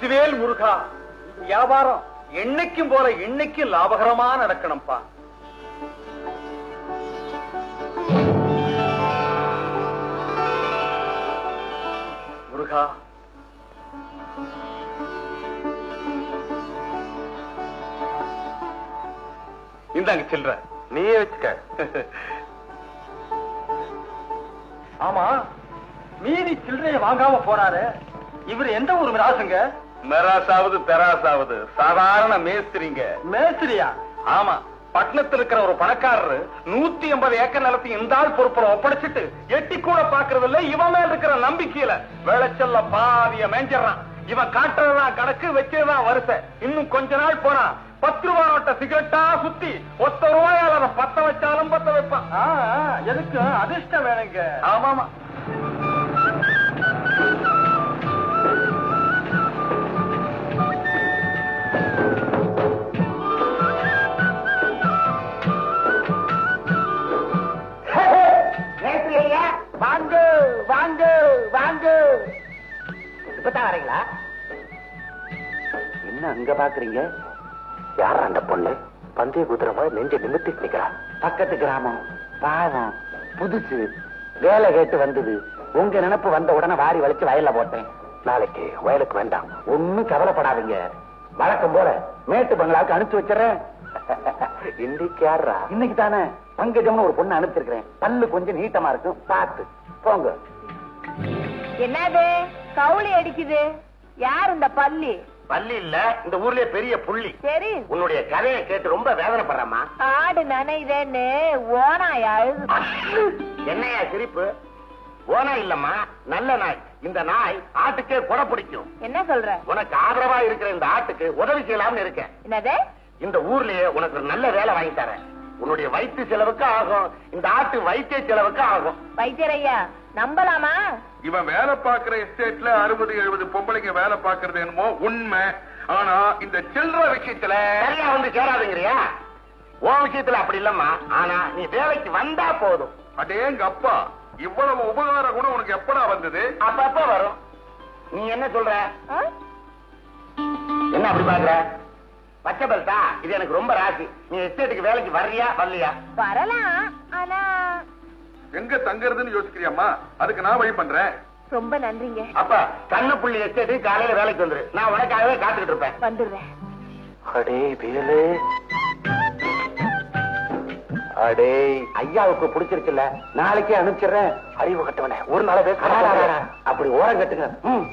வெற்றிவேல் முருகா வியாபாரம் என்னைக்கும் போல இன்னைக்கும் லாபகரமா நடக்கணும்ப்பா முருகா இந்தாங்க சில்ற. நீயே வச்சுக்க. ஆமா மீதி சில்லறைய வாங்காம போறாரு. இவர் எந்த ஊர் மிராசுங்க? மெராசாவது பெராசாவது. சாதாரண மேஸ்திரிங்க. மேஸ்திரியா? ஆமா. பட்டணத்துல இருக்கிற ஒரு பணக்காரரு நூத்தி எண்பது ஏக்கர் நிலத்தை இந்த ஆள் பொறுப்புல ஒப்படைச்சிட்டு எட்டி கூட பாக்குறது இல்ல. இவன் மேல இருக்கிற நம்பிக்கையில விளைச்சல்ல பாதிய மேஞ்சிடறான். இவன் காட்டுறதுதான் கணக்கு வச்சதுதான் வரிசை. இன்னும் கொஞ்ச நாள் போனா பத்து ரூபா நோட்ட சிகரெட்டா சுத்தி ஒத்த ரூபாயால பத்த வச்சாலும் பத்த வைப்பான். எதுக்கு? அதிர்ஷ்டம் வேணுங்க. ஆமாமா. வாங்க வாங்க. இப்பதான் வரீங்களா? என்ன அங்க பாக்குறீங்க? யார் அந்த பொண்ணு? பந்தய குதிரை நெஞ்ச நிமித்திட்டு நிக்கிறா. பக்கத்து கிராமம் பாவம் புதுசு வேலை கேட்டு வந்தது. உங்க நினப்பு வந்த உடனே வாரி வலிச்சு வயல்ல போட்டேன். நாளைக்கு வயலுக்கு வேண்டாம். ஒண்ணும் கவலைப்படாதீங்க. வழக்கம் போல மேட்டு பங்களாவுக்கு அனுப்பிச்சு வச்சிடறேன். இன்னைக்கு யாரா இன்னைக்கு தானே பங்கஜம்னு ஒரு பொண்ணு அனுப்பிச்சிருக்கிறேன். பல்லு கொஞ்சம் நீட்டமா இருக்கும். பார்த்து. போங்க. என்னது? கவுளி அடிக்குது. யார் இந்த பள்ளி பள்ளி இல்ல இந்த ஊர்லயே பெரிய புள்ளி. சரி. உன்னுடைய கதையை கேட்டு ரொம்ப வேதனைப்படுறமா ஆடு நனைதேன்னு ஓனாய் அழுது. என்னையா சிரிப்பு? ஓனா இல்லம்மா நல்ல நாய். இந்த நாய் ஆட்டுக்கே கொடை பிடிக்கும். என்ன சொல்ற? உனக்கு ஆதரவா இருக்கிற இந்த ஆட்டுக்கு உதவி செய்யலாம்னு இருக்கேன். என்னது? இந்த ஊர்லயே உனக்கு நல்ல வேலை வாங்கி தரேன். உன்னுடைய வயிற்று செலவுக்கு ஆகும். இந்த ஆட்டு வைத்திய செலவுக்கு ஆகும். வைத்தியரையா நம்பலாமா? இவன் வேலை பாக்குற எஸ்டேட்ல அறுபது எழுபது பொம்பளைங்க வேலை பாக்குறது என்னமோ உண்மை. ஆனா இந்த சில்லற விஷயத்துல சரியா வந்து சேராதுங்கிறியா உன் விஷயத்துல அப்படி இல்லம்மா. ஆனா நீ வேலைக்கு வந்தா போதும். அடேங்க அப்பா இவ்வளவு உபகார குணம் உனக்கு எப்படா வந்தது? அப்பப்ப வரும். நீ என்ன சொல்ற? என்ன அப்படி பாக்குற பச்சை பெல்ட்டா இது எனக்கு ரொம்ப ராசி. நீ எஸ்டேட்டுக்கு வேலைக்கு வர்றியா வரலையா? வரலாம் ஆனா எங்க தங்கறதுன்னு யோசிக்கிறியாம்மா? அதுக்கு நான் வழி பண்றேன். ரொம்ப நன்றிங்க. அப்ப கண்ணப்புள்ளி எஸ்டேட்டுக்கு காலையில வேலைக்கு வந்துரு. நான் உனக்காகவே காத்துக்கிட்டு இருப்பேன். வந்துடுறேன் அடே வேலு அடே. ஐயாவுக்கு பிடிச்சிருக்குல்ல நாளைக்கே அனுப்பிச்சிடுறேன். அறிவு கட்டவனே. ஒரு நாள அப்படி ஓரம் கட்டுங்க. ம்.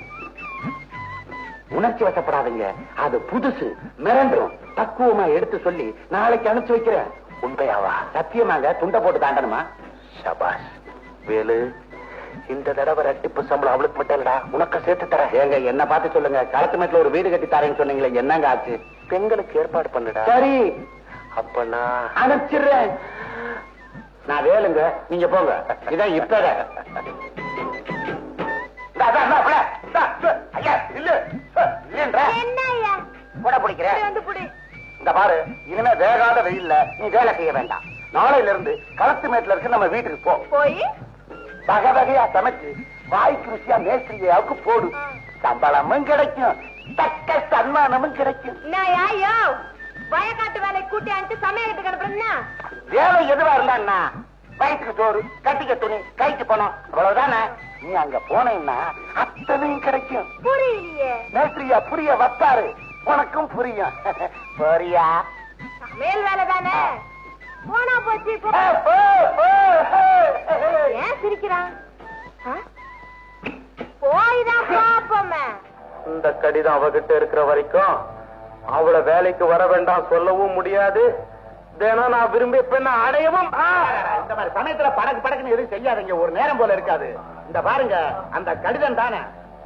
உணர்ச்சி வசப்படாதீங்க. அது புதுசு மிரண்டும் பக்குவமா எடுத்து சொல்லி நாளைக்கு அனுப்பிச்சு வைக்கிறேன். உண்மையாவா? சத்தியமாங்க. துண்டை போட்டு தாண்டணுமா? சபாஷ் வேலு இந்த தடவை ரெட்டிப்பு சம்பளம் அவளுக்கு மட்டும் இல்லடா. உனக்கு சேர்த்து தரேன். ஏங்க என்ன பார்த்து சொல்லுங்க. களத்து மேட்ல ஒரு வீடு கட்டி தரேன்னு சொன்னீங்களே என்னங்க ஆச்சு? பெண்களுக்கு ஏற்பாடு பண்ணுடா. சரி. அப்ப நான் அனுப்பிச்சிடுறேன். நான் வேலுங்க நீங்க போங்க. இதான் இப்ப இந்த பாரு இனிமே வேகாத வெயில்ல நீ வேலை செய்ய வேண்டாம். நாளையில இருந்து களத்து மேட்ல இருக்கு நம்ம வீட்டுக்கு போ. போய்? வகை வகையா சமைச்சு வாய்க்கு ருசியா மேஸ்திரியாவுக்கு போடு. சம்பளமும் கிடைக்கும் தக்க சன்மானமும் கிடைக்கும். வயக்காட்டு வேலை கூட்டி அனுப்பிச்சு சமையலுக்கு கிடப்புறா வேலை எதுவா இருந்தா வயிற்றுக்கு சோறு கட்டிக்க துணி கைக்கு பணம் அவ்வளவுதானே? நீ அங்க போனேன்னா அத்தனையும் கிடைக்கும். புரியலையே. மேஸ்திரியா புரிய வைப்பாரு உனக்கும் புரியும். போறியா சமையல் வேலை தானே? போனா போச்சு. ஏன் சிரிக்கிறான்? போய்தான் பாப்போமே இந்த கடிதம் அவகிட்ட இருக்கிற வரைக்கும் அவள வேலைக்கு வர வேண்டாம் சொல்லவும் முடியாது. தினம் நான் விரும்பிய பெண்ணை அடையவும்! இந்த மாதிரி சமயத்துல படக்கு படக்குன்னு எதுவும் செய்யாதீங்க. ஒரு நேரம் போல இருக்காது. இந்த பாருங்க அந்த கடிதம் தானே.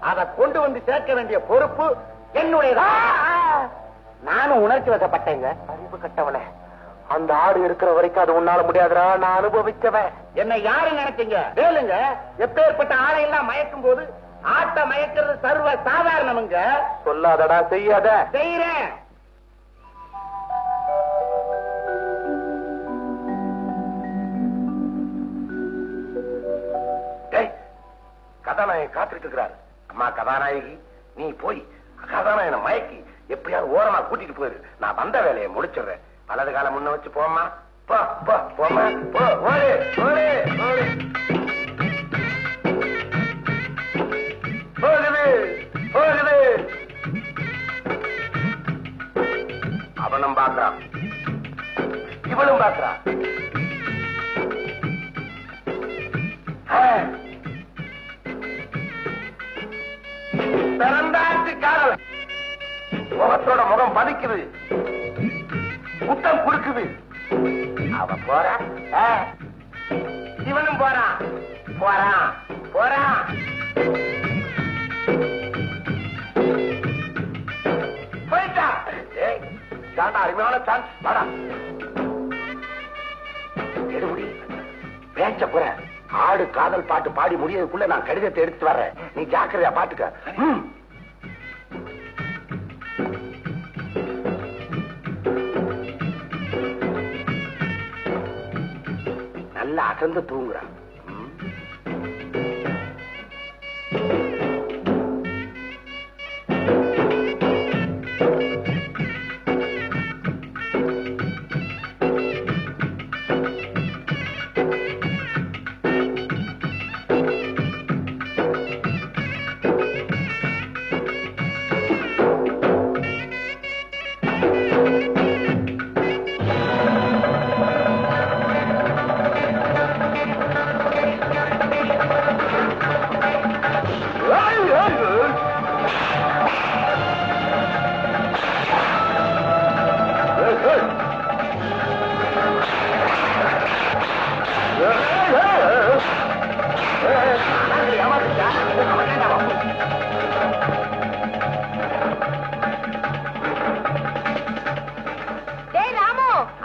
அதை கொண்டு வந்து சேர்க்க வேண்டிய பொறுப்பு என்னுடையதா? நானும் உணர்ச்சி வசப்பட்டேங்க. அறிவு கட்டவனே. அந்த ஆடு இருக்கிற வரைக்கும் அது உன்னால முடியாதுடா நான் அனுபவிச்சவன். என்ன யாரு நினைச்சீங்க? வேலுங்க எப்பேற்பட்ட ஆளை எல்லாம் மயக்கும் போது ஆட்ட மயக்கிறது சர்வ சாதாரணமுங்க. சொல்லாதடா செய்யாத. செய்யறேன் கதாநாயகி காத்துட்டு இருக்கிறாரு அம்மா கதாநாயகி நீ போய் கதாநாயகனை மயக்கி? எப்படியாவது ஓரமா கூட்டிட்டு போயிரு. நான் வந்த வேலையை முடிச்சிடுறேன். வலது காலம் முன்ன வச்சு போமா போ போ போமா போ ஓடு ஓடு ஓடு. போகுது போகுது. அவனும் பாக்குறான் இவளும் பாக்குறான் முகத்தோட முகம் பதிக்குது முத்தம் குடுக்குது அவ போறா? இவனும் போறான் போறான் போறான் போயிட்டான் ஏய், அருமையான சான்ஸ் வாடா. எடுபடி பேச்ச போற ஆடு காதல் பாட்டு பாடி முடியதுக்குள்ள நான் கடிதத்தை எடுத்து வர்றேன். நீ ஜாக்கிரதையா பாட்டுக்க ம். நல்லா அசந்து தூங்குறான்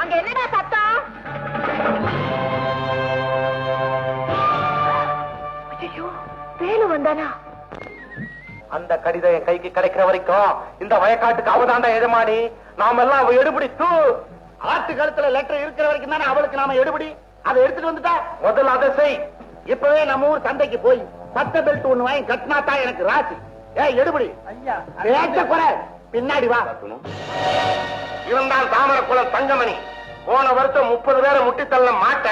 அங்க என்னடா சத்தம்? ஐயோ வேலு வந்தானா? அந்த கடிதம் என் கைக்கு கிடைக்கிற வரைக்கும் இந்த வயக்காட்டுக்கு அவதாண்டா எஜமானி. நாம எல்லாம் அவ எடுபடி. தூ. ஆட்டு கழுத்துல லெட்டர் இருக்கிற வரைக்கும் தானே அவளுக்கு நாம எடுபடி. அதை எடுத்துட்டு வந்துட்டா முதல்ல அதை செய். இப்பவே நம்ம ஊர் சந்தைக்கு போய் பத்த பெல்ட் ஒண்ணு வாங்கி கட்டினா தான் எனக்கு ராசி. ஏ எடுபடி. ஐயா குறை. பின்னாடி வா. தான் தாமரக்குளம் தங்கமணி. போன வருஷம் முப்பது பேரை முட்டி தள்ள மாட்ட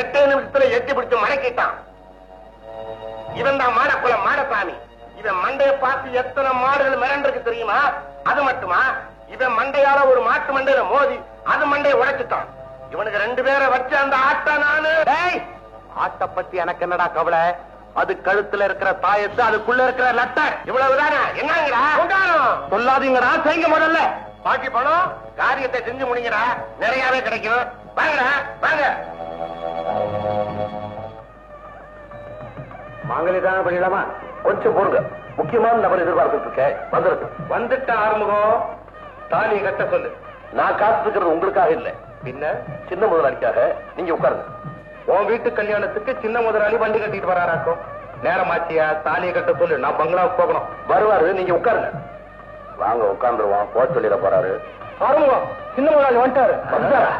எட்டே நிமிஷத்துல எட்டி பிடிச்சு மடக்கிட்டான். இவன் தான் மாடக்குளம் மாடசாமி. இவன் மண்டைய பார்த்து எத்தனை மாடுகள் மிரண்டிருக்கு தெரியுமா? அது மட்டுமா? இவன் மண்டையால ஒரு மாட்டு மண்டையில மோதி அது மண்டையை உடைச்சிட்டான். இவனுக்கு ரெண்டு பேரை வச்சு அந்த ஆட்ட நானு. ஆட்ட பத்தி எனக்கு என்னடா கவலை? அது கழுத்துல இருக்கிற தாயத்து அதுக்குள்ள இருக்கிற லட்டர் இவ்வளவுதானே? என்னங்கடா? சொல்லாதீங்கடா செய்யுங்க முதல்ல. பாக்கி பணம் காரியத்தை செஞ்சு முடிங்கடா நிறையவே கிடைக்கும். வாங்கடா வாங்க. மாங்கலி தானே பண்ணிடலாமா? கொஞ்சம் பொறுங்க முக்கியமான நபர் எதிர்பார்த்துட்டு இருக்கேன். வந்துருக்கு வந்துட்ட ஆறுமுகம். தாலி கட்ட சொல்லு. நான் காத்துக்கிறது உங்களுக்காக இல்ல. பின்ன? சின்ன முதலாளிக்காக நீங்க உட்காருங்க. உன் வீட்டு கல்யாணத்துக்கு சின்ன முதலாளி வண்டி கட்டிட்டு வராராக்கும். நேரமாச்சியா? தாலியை கட்ட சொல்லு. நான் பங்களாவுக்கு போகணும். வருவாரு நீங்க உட்காருங்க. வாங்க உட்கார்ந்துருவோம் போக சொல்லிட போறாரு. ஆறுமுகம் சின்ன முதலாளி வந்துட்டாரு. வந்தாரா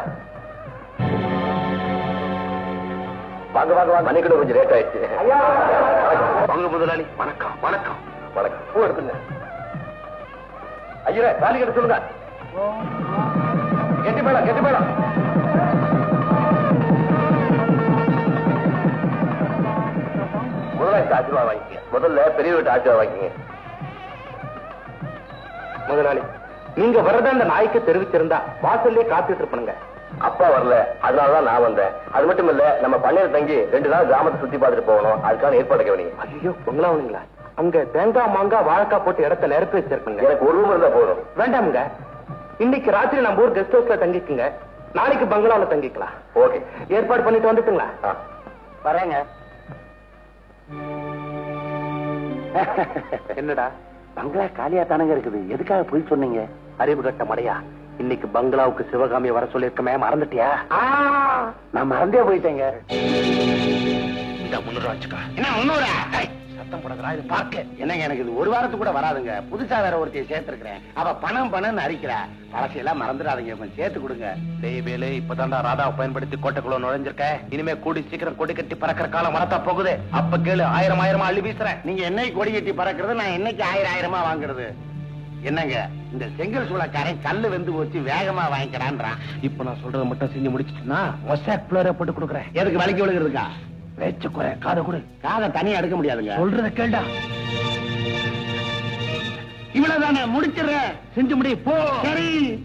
வாங்க வாங்க வாங்க. மணிக்கிட்ட கொஞ்சம் லேட் ஆயிடுச்சு. வாங்க முதலாளி. வணக்கம் வணக்கம். வணக்கம். பூ எடுத்துங்க. ஐயரே தாலி கட்ட சொல்லுங்க. கெட்டி மேடம் கெட்டி மேடம் முதலாளி ஆசீர்வாதம் வாங்கிக்க முதல்ல பெரிய வீட்டு ஆசீர்வாதம் வாங்கிங்க முதலாளி நீங்க வரத அந்த நாய்க்கு தெரிவிச்சிருந்தா வாசல்லே காத்துட்டு இருப்பனுங்க. அப்பா வரல. அதனாலதான் நான் வந்தேன். அது மட்டும் இல்ல நம்ம பண்ணையில தங்கி ரெண்டு நாள் கிராமத்தை சுத்தி பார்த்துட்டு போகணும். அதுக்கான ஏற்பாடு கவனிங்க ஐயோ உங்களாவுங்களா அங்க தேங்காய் மாங்காய் வாழைக்காய் போட்டு இடத்த நிரப்பி வச்சிருக்குங்க எனக்கு ஒரு ரூம் இருந்தா போதும். வேண்டாமுங்க. இன்னைக்கு ராத்திரி நம்ம ஊர் கெஸ்ட் ஹவுஸ்ல தங்கிக்குங்க. நாளைக்கு பங்களால தங்கிக்கலாம். ஓகே. ஏற்பாடு பண்ணிட்டு வந்துட்டுங்களா? வரேங்க. என்னடா? பங்களா காலியா தானங்க இருக்குது. எதுக்காக போய் சொன்னீங்க? அறிவு கட்ட மடையா. இன்னைக்கு பங்களாவுக்கு சிவகாமி வர சொல்லிருக்கமே மறந்துட்டியா? நான் மறந்தே போயிட்டேங்க. இந்த முன்னூறு என்ன முன்னூறா? சத்தம் போடாதடா இது பார்க்க. என்னங்க எனக்கு இது ஒரு வாரத்துக்கு கூட வராதுங்க. புதுசா வேற ஒருத்தைய சேர்த்திருக்கிறேன். அவ பணம் பணம்னு அரிக்கிறா. பழசையெல்லாம் மறந்துடாதீங்க கொஞ்சம் சேர்த்து கொடுங்க. தெய்வேலு இப்பதான்டா ராதாவை பயன்படுத்தி கோட்டைக்குள்ள நுழைஞ்சிருக்க. இனிமே கூடி சீக்கிரம் கொடி கட்டி பறக்கிற காலம் வரத்தா போகுது. அப்ப கேளு ஆயிரம் ஆயிரமா அள்ளி வீசுறேன். நீங்க என்னைக்கு கொடி கட்டி பறக்கிறது? நான் என்னைக்கு ஆயிரம் ஆயிரமா வாங்குறது? என்னங்க இந்த செங்கல் சூளக்காரன் கல்லு வெந்து போச்சு வேகமா வாங்கிக்கிறான்றான் இப்ப நான் சொல்றதை மட்டும் செஞ்சு முடிச்சிட்டுனா மொசாக் பிளேர போட்டு கொடுக்குறேன். எதுக்கு வலிக்கு விழுகிறதுக்கா? பேச்சு காதை கொடு. காதை தனியா எடுக்க முடியாதுங்க. சொல்றத கேள்டா. இவ்வளவுதானே முடிச்சிடுறேன். செஞ்சு முடி போ. சரி.